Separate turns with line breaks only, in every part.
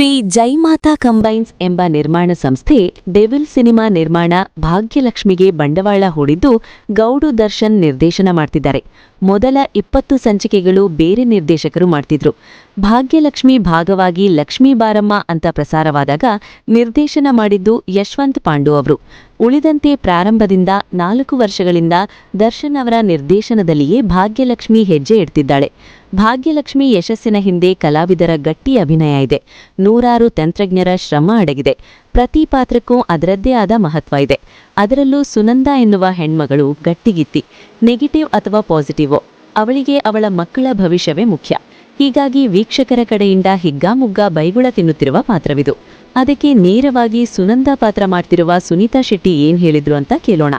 Shri Jai Mata combines ಎಂಬ ನಿರ್ಮಾಣ ಸಂಸ್ಥೆ ಡೆವಿಲ್ ಸಿನಿಮಾ ನಿರ್ಮಾಣ ಭಾಗ್ಯಲಕ್ಷ್ಮಿಗೆ ಬಂಡವಾಳ ಹೂಡಿದ್ದು ಗೌಡು ದರ್ಶನ್ ನಿರ್ದೇಶನ ಮಾಡ್ತಿದ್ದಾರೆ. ಮೊದಲ ಇಪ್ಪತ್ತು ಸಂಚಿಕೆಗಳು ಬೇರೆ ನಿರ್ದೇಶಕರು ಮಾಡ್ತಿದ್ರು. ಭಾಗ್ಯಲಕ್ಷ್ಮಿ ಭಾಗವಾಗಿ ಲಕ್ಷ್ಮೀ ಬಾರಮ್ಮ ಅಂತ ಪ್ರಸಾರವಾದಾಗ ನಿರ್ದೇಶನ ಮಾಡಿದ್ದು ಯಶವಂತ್ ಪಾಂಡು ಅವರು. ಉಳಿದಂತೆ ಪ್ರಾರಂಭದಿಂದ ನಾಲ್ಕು ವರ್ಷಗಳಿಂದ ದರ್ಶನ್ ಅವರ ನಿರ್ದೇಶನದಲ್ಲಿಯೇ ಭಾಗ್ಯಲಕ್ಷ್ಮಿ ಹೆಜ್ಜೆ ಇಡ್ತಿದ್ದಾಳೆ. ಭಾಗ್ಯಲಕ್ಷ್ಮಿ ಯಶಸ್ಸಿನ ಹಿಂದೆ ಕಲಾವಿದರ ಗಟ್ಟಿ ಅಭಿನಯ ಇದೆ. ನೂರಾರು ತಂತ್ರಜ್ಞರ ಶ್ರಮ ಅಡಗಿದೆ. ಪ್ರತಿ ಪಾತ್ರಕ್ಕೂ ಅದರದ್ದೇ ಆದ ಮಹತ್ವ ಇದೆ. ಅದರಲ್ಲೂ ಸುನಂದ ಎನ್ನುವ ಹೆಣ್ಮಗಳು ಗಟ್ಟಿಗಿತ್ತಿ, ನೆಗೆಟಿವ್ ಅಥವಾ ಪಾಸಿಟಿವ್, ಅವಳಿಗೆ ಅವಳ ಮಕ್ಕಳ ಭವಿಷ್ಯವೇ ಮುಖ್ಯ. ಹೀಗಾಗಿ ವೀಕ್ಷಕರ ಕಡೆಯಿಂದ ಹಿಗ್ಗಾಮುಗ್ಗಾ ಬೈಗುಳ ತಿನ್ನುತ್ತಿರುವ ಪಾತ್ರವಿದು. ಅದಕ್ಕೆ ನೇರವಾಗಿ ಸುನಂದ ಪಾತ್ರ ಮಾಡ್ತಿರುವ ಸುನೀತಾ ಶೆಟ್ಟಿ ಏನ್ ಹೇಳಿದ್ರು ಅಂತ ಕೇಳೋಣ.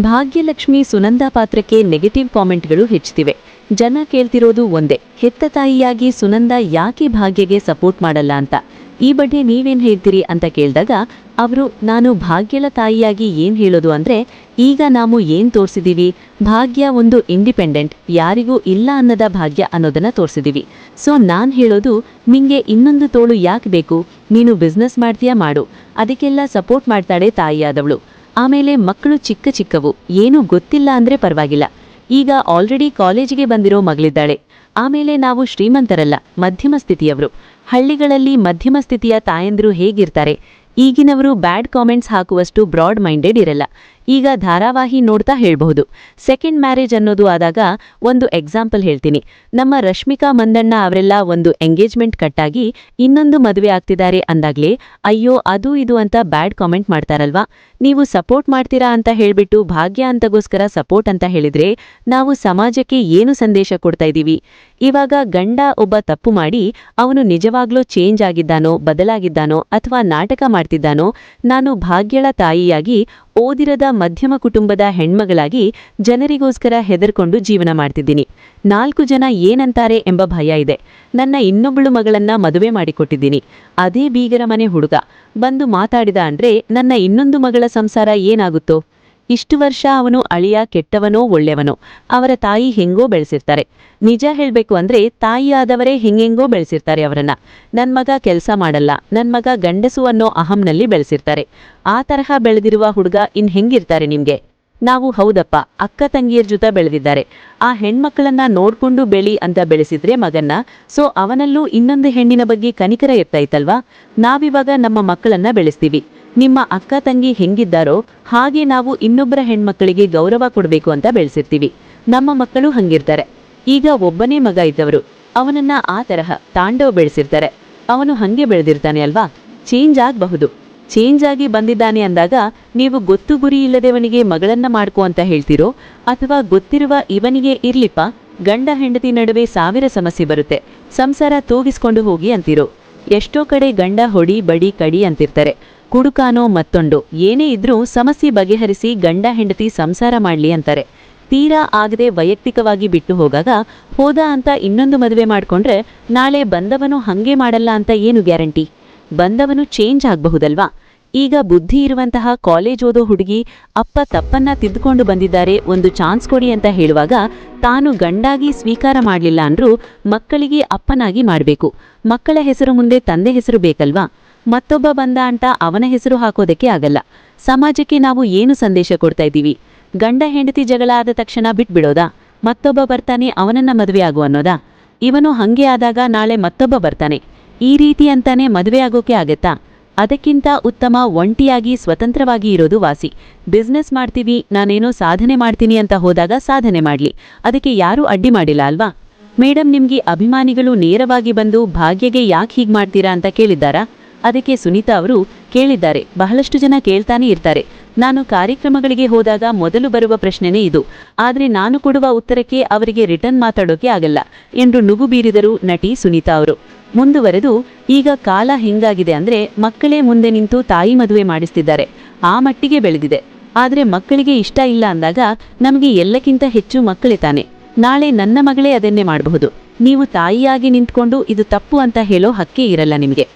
ಭಾಗ್ಯಲಕ್ಷ್ಮಿ ಸುನಂದ ಪಾತ್ರಕ್ಕೆ ನೆಗೆಟಿವ್ ಕಾಮೆಂಟ್ಗಳು ಹೆಚ್ಚುತ್ತಿವೆ ಜನ ಕೇಳ್ತಿರೋದು ಒಂದೇ, ಹೆತ್ತ ತಾಯಿಯಾಗಿ ಸುನಂದ ಯಾಕೆ ಭಾಗ್ಯಗೆ ಸಪೋರ್ಟ್ ಮಾಡಲ್ಲ ಅಂತ. ಈ ಬಗ್ಗೆ ನೀವೇನು ಹೇಳ್ತೀರಿ ಅಂತ ಕೇಳಿದಾಗ, ಅವರು ನಾನು ಭಾಗ್ಯಳ ತಾಯಿಯಾಗಿ ಏನು ಹೇಳೋದು ಅಂದ್ರೆ, ಈಗ ನಾವು ಏನು ತೋರಿಸಿದ್ದೀವಿ ಭಾಗ್ಯ ಒಂದು ಇಂಡಿಪೆಂಡೆಂಟ್ ಯಾರಿಗೂ ಇಲ್ಲ ಅನ್ನದ ಭಾಗ್ಯ ಅನ್ನೋದನ್ನ ತೋರಿಸಿದ್ದೀವಿ ಸೊ ನಾನು ಹೇಳೋದು ನಿಮಗೆ ಇನ್ನೊಂದು ತೋಳು ಯಾಕೆ ಬೇಕು? ನೀನು ಬಿಸ್ನೆಸ್ ಮಾಡ್ತೀಯಾ? ಮಾಡು. ಅದಕ್ಕೆಲ್ಲ ಸಪೋರ್ಟ್ ಮಾಡ್ತಾಳೆ ತಾಯಿಯಾದವಳು. ಆಮೇಲೆ ಮಕ್ಕಳು ಚಿಕ್ಕ ಚಿಕ್ಕವು. ಏನೂ ಗೊತ್ತಿಲ್ಲ ಅಂದ್ರೆ ಪರವಾಗಿಲ್ಲ. ಈಗ ಆಲ್ರೆಡಿ ಕಾಲೇಜಿಗೆ ಬಂದಿರೋ ಮಗಳಿದ್ದಾಳೆ. ಆಮೇಲೆ ನಾವು ಶ್ರೀಮಂತರಲ್ಲ, ಮಧ್ಯಮ ಸ್ಥಿತಿಯವರು. ಹಳ್ಳಿಗಳಲ್ಲಿ ಮಧ್ಯಮ ಸ್ಥಿತಿಯ ತಾಯಂದಿರು ಹೇಗಿರ್ತಾರೆ? ಈಗಿನವರು ಬ್ಯಾಡ್ ಕಾಮೆಂಟ್ಸ್ ಹಾಕುವಷ್ಟು ಬ್ರಾಡ್ ಮೈಂಡೆಡ್ ಇರಲ್ಲ. ಈಗ ಧಾರಾವಾಹಿ ನೋಡ್ತಾ ಹೇಳ್ಬಹುದು. ಸೆಕೆಂಡ್ ಮ್ಯಾರೇಜ್ ಅನ್ನೋದು ಆದಾಗ ಒಂದು ಎಕ್ಸಾಂಪಲ್ ಹೇಳ್ತೀನಿ. ನಮ್ಮ ರಶ್ಮಿಕಾ ಮಂದಣ್ಣ ಅವರೆಲ್ಲ ಒಂದು ಎಂಗೇಜ್ಮೆಂಟ್ ಕಟ್ಟಾಗಿ ಇನ್ನೊಂದು ಮದುವೆ ಆಗ್ತಿದ್ದಾರೆ ಅಂದಾಗ್ಲೇ, ಅಯ್ಯೋ ಅದು ಇದು ಅಂತ ಬ್ಯಾಡ್ ಕಾಮೆಂಟ್ ಮಾಡ್ತಾರಲ್ವಾ? ನೀವು ಸಪೋರ್ಟ್ ಮಾಡ್ತೀರಾ ಅಂತ ಹೇಳ್ಬಿಟ್ಟು ಭಾಗ್ಯ ಅಂತಗೋಸ್ಕರ ಸಪೋರ್ಟ್ ಅಂತ ಹೇಳಿದ್ರೆ ನಾವು ಸಮಾಜಕ್ಕೆ ಏನು ಸಂದೇಶ ಕೊಡ್ತಾ ಇದ್ದೀವಿ ಇವಾಗ ಗಂಡ ಒಬ್ಬ ತಪ್ಪು ಮಾಡಿ ಅವನು ನಿಜವಾಗ್ಲೂ ಚೇಂಜ್ ಆಗಿದ್ದಾನೋ, ಬದಲಾಗಿದ್ದಾನೋ ಅಥವಾ ನಾಟಕ ಮಾಡ್ತಿದ್ದಾನೋ, ನಾನು ಭಾಗ್ಯಳ ತಾಯಿಯಾಗಿ ಓದಿರದ ಮಧ್ಯಮ ಕುಟುಂಬದ ಹೆಣ್ಮಗಳಾಗಿ ಜನರಿಗೋಸ್ಕರ ಹೆದರ್ಕೊಂಡು ಜೀವನ ಮಾಡ್ತಿದ್ದೀನಿ. ನಾಲ್ಕು ಜನ ಏನಂತಾರೆ ಎಂಬ ಭಯ ಇದೆ. ನನ್ನ ಇನ್ನೊಬ್ಬಳು ಮಗಳನ್ನ ಮದುವೆ ಮಾಡಿಕೊಟ್ಟಿದ್ದೀನಿ. ಅದೇ ಬೀಗರ ಮನೆ ಹುಡುಗ. ಬಂದು ಮಾತಾಡಿದ ಅಂದ್ರೆ ನನ್ನ ಇನ್ನೊಂದು ಮಗಳ ಸಂಸಾರ ಏನಾಗುತ್ತೋ? ಇಷ್ಟು ವರ್ಷ ಅವನು ಅಳಿಯ, ಕೆಟ್ಟವನೋ, ಒಳ್ಳೆಯವನೋ? ಅವರ ತಾಯಿ ಹೆಂಗೋ ಬೆಳೆಸಿರ್ತಾರೆ. ನಿಜ ಹೇಳಬೇಕು ಅಂದ್ರೆ ತಾಯಿಯಾದವರೇ ಹೆಂಗೆಂಗೋ ಬೆಳೆಸಿರ್ತಾರೆ ಅವರನ್ನ. ನನ್ನ ಮಗ ಕೆಲಸ ಮಾಡಲ್ಲ ನನ್ನ ಮಗ ಗಂಡಸು ಅನ್ನೋ ಅಹಂನಲ್ಲಿ ಬೆಳೆಸಿರ್ತಾರೆ. ಆ ತರಹ ಬೆಳೆದಿರುವ ಹುಡುಗ ಇನ್ ಹೆಂಗಿರ್ತಾರೆ ನಿಮ್ಗೆ? ನಾವು ಹೌದಪ್ಪ, ಅಕ್ಕ ತಂಗಿಯರ್ ಜೊತೆ ಬೆಳೆದಿದ್ದಾರೆ. ಆ ಹೆಣ್ಮಕ್ಕಳನ್ನ ನೋಡ್ಕೊಂಡು ಬೆಳಿ ಅಂತ ಬೆಳೆಸಿದ್ರೆ ಮಗನ್ನ. ಸೊ, ಅವನಲ್ಲೂ ಇನ್ನೊಂದು ಹೆಣ್ಣಿನ ಬಗ್ಗೆ ಕನಿಕರ ಇರ್ತಾಯ್ತಲ್ವಾ? ನಾವಿವಾಗ ನಮ್ಮ ಮಕ್ಕಳನ್ನ ಬೆಳೆಸ್ತೀವಿ. ನಿಮ್ಮ ಅಕ್ಕ ತಂಗಿ ಹೆಂಗಿದ್ದಾರೋ, ಹಾಗೆ ನಾವು ಇನ್ನೊಬ್ಬರ ಹೆಣ್ಮಕ್ಕಳಿಗೆ ಗೌರವ ಕೊಡಬೇಕು ಅಂತ ಬೆಳೆಸಿರ್ತೀವಿ. ನಮ್ಮ ಮಕ್ಕಳು ಹಂಗಿರ್ತಾರೆ. ಈಗ ಒಬ್ಬನೇ ಮಗ ಇದ್ದವರು. ಅವನನ್ನ ಆ ತರಹ ತಾಂಡವ ಬೆಳೆಸಿರ್ತಾರೆ. ಅವನು ಹಂಗೆ ಬೆಳೆದಿರ್ತಾನೆ ಅಲ್ವಾ? ಚೇಂಜ್ ಆಗಬಹುದು. ಚೇಂಜ್ ಆಗಿ ಬಂದಿದ್ದಾನೆ ಅಂದಾಗ ನೀವು ಗೊತ್ತು ಗುರಿ ಇಲ್ಲದೆವನಿಗೆ ಮಗಳನ್ನ ಮಾಡ್ಕೋ ಅಂತ ಹೇಳ್ತಿರೋ ಅಥವಾ ಗೊತ್ತಿರುವ ಇವನಿಗೆ ಇರ್ಲಿಪ್ಪ, ಗಂಡ ಹೆಂಡತಿ ನಡುವೆ ಸಾವಿರ ಸಮಸ್ಯೆ ಬರುತ್ತೆ, ಸಂಸಾರ ತೂಗಿಸ್ಕೊಂಡು ಹೋಗಿ ಅಂತೀರೋ. ಎಷ್ಟೋ ಕಡೆ ಗಂಡ ಹೊಡಿ ಬಡಿ ಕಡಿ ಅಂತಿರ್ತಾರೆ, ಕುಡುಕಾನೋ ಮತ್ತೊಂಡು ಏನೇ ಇದ್ರೂ ಸಮಸ್ಯೆ ಬಗೆಹರಿಸಿ ಗಂಡ ಹೆಂಡತಿ ಸಂಸಾರ ಮಾಡ್ಲಿ ಅಂತಾರೆ. ತೀರಾ ಆಗದೆ ವೈಯಕ್ತಿಕವಾಗಿ ಬಿಟ್ಟು ಹೋಗಾಗ ಹೋದ ಅಂತ ಇನ್ನೊಂದು ಮದುವೆ ಮಾಡ್ಕೊಂಡ್ರೆ ನಾಳೆ ಬಂದವನು ಹಂಗೆ ಮಾಡಲ್ಲ ಅಂತ ಏನು ಗ್ಯಾರಂಟಿ? ಬಂದವನು ಚೇಂಜ್ ಆಗಬಹುದಲ್ವಾ? ಈಗ ಬುದ್ಧಿ ಇರುವಂತಹ ಕಾಲೇಜ್ ಓದೋ ಹುಡುಗಿ ಅಪ್ಪ ತಪ್ಪನ್ನ ತಿದ್ದುಕೊಂಡು ಬಂದಿದ್ದಾರೆ, ಒಂದು ಚಾನ್ಸ್ ಕೊಡಿ ಅಂತ ಹೇಳುವಾಗ ತಾನು ಗಂಡಾಗಿ ಸ್ವೀಕಾರ ಮಾಡಲಿಲ್ಲ ಅಂದ್ರೂ ಮಕ್ಕಳಿಗೆ ಅಪ್ಪನಾಗಿ ಮಾಡಬೇಕು. ಮಕ್ಕಳ ಹೆಸರು ಮುಂದೆ ತಂದೆ ಹೆಸರು ಬೇಕಲ್ವಾ? ಮತ್ತೊಬ್ಬ ಬಂದ ಅಂತ ಅವನ ಹೆಸರು ಹಾಕೋದಕ್ಕೆ ಆಗಲ್ಲ. ಸಮಾಜಕ್ಕೆ ನಾವು ಏನು ಸಂದೇಶ ಕೊಡ್ತಾ ಇದ್ದೀವಿ? ಗಂಡ ಹೆಂಡತಿ ಜಗಳ ಆದ ತಕ್ಷಣ ಬಿಟ್ಬಿಡೋದಾ? ಮತ್ತೊಬ್ಬ ಬರ್ತಾನೆ ಅವನನ್ನ ಮದುವೆ ಆಗು ಅನ್ನೋದಾ? ಇವನು ಹಂಗೆ ಆದಾಗ ನಾಳೆ ಮತ್ತೊಬ್ಬ ಬರ್ತಾನೆ. ಈ ರೀತಿ ಅಂತಾನೆ ಮದುವೆ ಆಗೋಕೆ ಆಗತ್ತಾ? ಅದಕ್ಕಿಂತ ಉತ್ತಮ ಒಂಟಿಯಾಗಿ ಸ್ವತಂತ್ರವಾಗಿ ಇರೋದು ವಾಸಿ. ಬಿಸ್ನೆಸ್ ಮಾಡ್ತೀವಿ, ನಾನೇನೋ ಸಾಧನೆ ಮಾಡ್ತೀನಿ ಅಂತ ಹೋದಾಗ ಸಾಧನೆ ಮಾಡ್ಲಿ. ಅದಕ್ಕೆ ಯಾರೂ ಅಡ್ಡಿ ಮಾಡಿಲ್ಲ ಅಲ್ವಾ? ಮೇಡಮ್ ನಿಮ್ಗೆ ಅಭಿಮಾನಿಗಳು ನೇರವಾಗಿ ಬಂದು ಭಾಗ್ಯಗೆ ಯಾಕೆ ಹೀಗ್ ಮಾಡ್ತೀರಾ ಅಂತ ಕೇಳಿದ್ದಾರಾ? ಅದಕ್ಕೆ ಸುನೀತಾ ಅವರು ಕೇಳಿದ್ದಾರೆ. ಬಹಳಷ್ಟು ಜನ ಕೇಳ್ತಾನೆ ಇರ್ತಾರೆ. ನಾನು ಕಾರ್ಯಕ್ರಮಗಳಿಗೆ ಹೋದಾಗ ಮೊದಲು ಬರುವ ಪ್ರಶ್ನೆನೇ ಇದು. ಆದ್ರೆ ನಾನು ಕೊಡುವ ಉತ್ತರಕ್ಕೆ ಅವರಿಗೆ ರಿಟರ್ನ್ ಮಾತಾಡೋಕೆ ಆಗಲ್ಲ ಎಂದು ನುಗು ಬೀರಿದರು ನಟಿ ಸುನೀತಾ ಅವರು. ಮುಂದುವರೆದು, ಈಗ ಕಾಲ ಹಿಂಗಾಗಿದೆ ಅಂದ್ರೆ ಮಕ್ಕಳೇ ಮುಂದೆ ನಿಂತು ತಾಯಿ ಮದುವೆ ಮಾಡಿಸ್ತಿದ್ದಾರೆ. ಆ ಮಟ್ಟಿಗೆ ಬೆಳೆದಿದೆ. ಆದ್ರೆ ಮಕ್ಕಳಿಗೆ ಇಷ್ಟ ಇಲ್ಲ ಅಂದಾಗ ನಮಗೆ ಎಲ್ಲಕ್ಕಿಂತ ಹೆಚ್ಚು ಮಕ್ಕಳೇ ತಾನೆ. ನಾಳೆ ನನ್ನ ಮಗಳೇ ಅದನ್ನೇ ಮಾಡಬಹುದು. ನೀವು ತಾಯಿಯಾಗಿ ನಿಂತ್ಕೊಂಡು ಇದು ತಪ್ಪು ಅಂತ ಹೇಳೋ ಹಕ್ಕೇ ಇರಲ್ಲ ನಿಮಗೆ.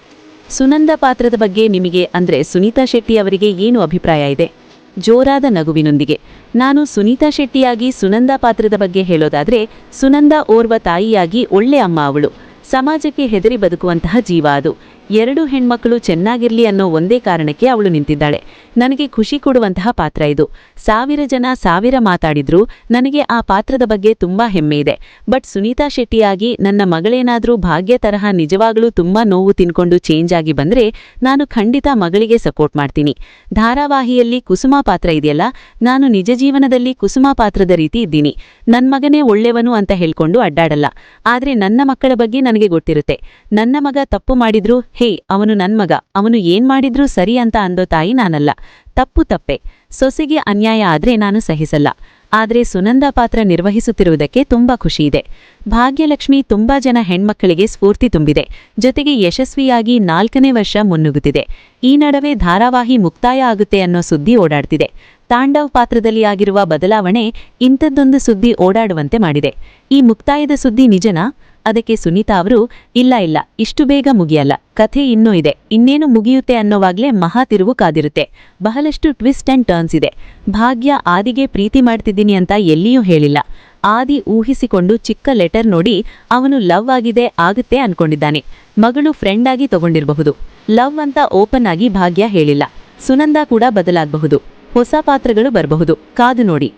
ಸುನಂದ ಪಾತ್ರದ ಬಗ್ಗೆ ನಿಮಗೆ ಅಂದ್ರೆ ಸುನೀತಾ ಶೆಟ್ಟಿ ಅವರಿಗೆ ಏನು ಅಭಿಪ್ರಾಯ ಇದೆ? ಜೋರಾದ ನಗುವಿನೊಂದಿಗೆ. ನಾನು ಸುನೀತಾ ಶೆಟ್ಟಿಯಾಗಿ ಸುನಂದ ಪಾತ್ರದ ಬಗ್ಗೆ ಹೇಳೋದಾದ್ರೆ, ಸುನಂದ ಓರ್ವ ತಾಯಿಯಾಗಿ ಒಳ್ಳೆ ಅಮ್ಮ ಅವಳು. ಸಮಾಜಕ್ಕೆ ಹೆದರಿ ಬದುಕುವಂತಹ ಜೀವ ಅದು. ಎರಡು ಹೆಣ್ಮಕ್ಳು ಚೆನ್ನಾಗಿರ್ಲಿ ಅನ್ನೋ ಒಂದೇ ಕಾರಣಕ್ಕೆ ಅವಳು ನಿಂತಿದ್ದಾಳೆ. ನನಗೆ ಖುಷಿ ಕೊಡುವಂತಹ ಪಾತ್ರ ಇದು. ಸಾವಿರ ಜನ ಸಾವಿರ ಮಾತಾಡಿದ್ರು ನನಗೆ ಆ ಪಾತ್ರದ ಬಗ್ಗೆ ತುಂಬಾ ಹೆಮ್ಮೆ ಇದೆ. ಬಟ್ ಸುನೀತಾ ಶೆಟ್ಟಿಯಾಗಿ ನನ್ನ ಮಗಳೇನಾದ್ರೂ ಭಾಗ್ಯ ತರಹ ನಿಜವಾಗ್ಲೂ ತುಂಬಾ ನೋವು ತಿನ್ಕೊಂಡು ಚೇಂಜ್ ಆಗಿ ಬಂದ್ರೆ ನಾನು ಖಂಡಿತ ಮಗಳಿಗೆ ಸಪೋರ್ಟ್ ಮಾಡ್ತೀನಿ. ಧಾರಾವಾಹಿಯಲ್ಲಿ ಕುಸುಮ ಪಾತ್ರ ಇದೆಯಲ್ಲ, ನಾನು ನಿಜ ಜೀವನದಲ್ಲಿ ಕುಸುಮ ಪಾತ್ರದ ರೀತಿ ಇದ್ದೀನಿ. ನನ್ನ ಮಗನೇ ಒಳ್ಳೆಯವನು ಅಂತ ಹೇಳ್ಕೊಂಡು ಅಡ್ಡಾಡಲ್ಲ. ಆದ್ರೆ ನನ್ನ ಮಕ್ಕಳ ಬಗ್ಗೆ ನನಗೆ ಗೊತ್ತಿರುತ್ತೆ. ನನ್ನ ಮಗ ತಪ್ಪು ಮಾಡಿದ್ರು ಹೇ, ಅವನು ನನ್ ಮಗ. ಅವನು ಏನ್ ಮಾಡಿದ್ರೂ ಸರಿ ಅಂತ ಅಂದೋ ತಾಯಿ ನಾನಲ್ಲ. ತಪ್ಪು ತಪ್ಪೆ. ಸೊಸೆಗೆ ಅನ್ಯಾಯ ಆದ್ರೆ ನಾನು ಸಹಿಸಲ್ಲ. ಆದ್ರೆ ಸುನಂದ ಪಾತ್ರ ನಿರ್ವಹಿಸುತ್ತಿರುವುದಕ್ಕೆ ತುಂಬಾ ಖುಷಿಯಿದೆ. ಭಾಗ್ಯಲಕ್ಷ್ಮಿ ತುಂಬಾ ಜನ ಹೆಣ್ಮಕ್ಕಳಿಗೆ ಸ್ಫೂರ್ತಿ ತುಂಬಿದೆ. ಜೊತೆಗೆ ಯಶಸ್ವಿಯಾಗಿ ನಾಲ್ಕನೇ ವರ್ಷ ಮುನ್ನುಗ್ಗುತ್ತಿದೆ. ಈ ನಡುವೆ ಧಾರಾವಾಹಿ ಮುಕ್ತಾಯ ಆಗುತ್ತೆ ಅನ್ನೋ ಸುದ್ದಿ ಓಡಾಡ್ತಿದೆ. ತಾಂಡವ್ ಪಾತ್ರದಲ್ಲಿ ಆಗಿರುವ ಬದಲಾವಣೆ ಇಂಥದ್ದೊಂದು ಸುದ್ದಿ ಓಡಾಡುವಂತೆ ಮಾಡಿದೆ. ಈ ಮುಕ್ತಾಯದ ಸುದ್ದಿ ನಿಜನಾ? ಅದಕ್ಕೆ ಸುನೀತಾ ಅವರು, ಇಲ್ಲ ಇಲ್ಲ, ಇಷ್ಟು ಬೇಗ ಮುಗಿಯಲ್ಲ, ಕಥೆ ಇನ್ನೂ ಇದೆ, ಇನ್ನೇನು ಮುಗಿಯುತ್ತೆ ಅನ್ನೋವಾಗ್ಲೇ ಮಹಾ ತಿರುವು ಕಾದಿರುತ್ತೆ, ಬಹಳಷ್ಟು ಟ್ವಿಸ್ಟ್ ಅಂಡ್ ಟರ್ನ್ಸ್ ಇದೆ, ಭಾಗ್ಯ ಆದಿಗೆ ಪ್ರೀತಿ ಮಾಡ್ತಿದ್ದೀನಿ ಅಂತ ಎಲ್ಲಿಯೂ ಹೇಳಿಲ್ಲ, ಆದಿ ಊಹಿಸಿಕೊಂಡು ಚಿಕ್ಕ ಲೆಟರ್ ನೋಡಿ ಅವನು ಲವ್ ಆಗಿದೆ, ಆಗುತ್ತೆ ಅನ್ಕೊಂಡಿದ್ದಾನೆ, ಮಗಳು ಫ್ರೆಂಡ್ ಆಗಿ ತಗೊಂಡಿರಬಹುದು, ಲವ್ ಅಂತ ಓಪನ್ ಆಗಿ ಭಾಗ್ಯ ಹೇಳಿಲ್ಲ, ಸುನಂದ ಕೂಡ ಬದಲಾಗಬಹುದು, ಹೊಸ ಪಾತ್ರಗಳು ಬರಬಹುದು, ಕಾದು ನೋಡಿ.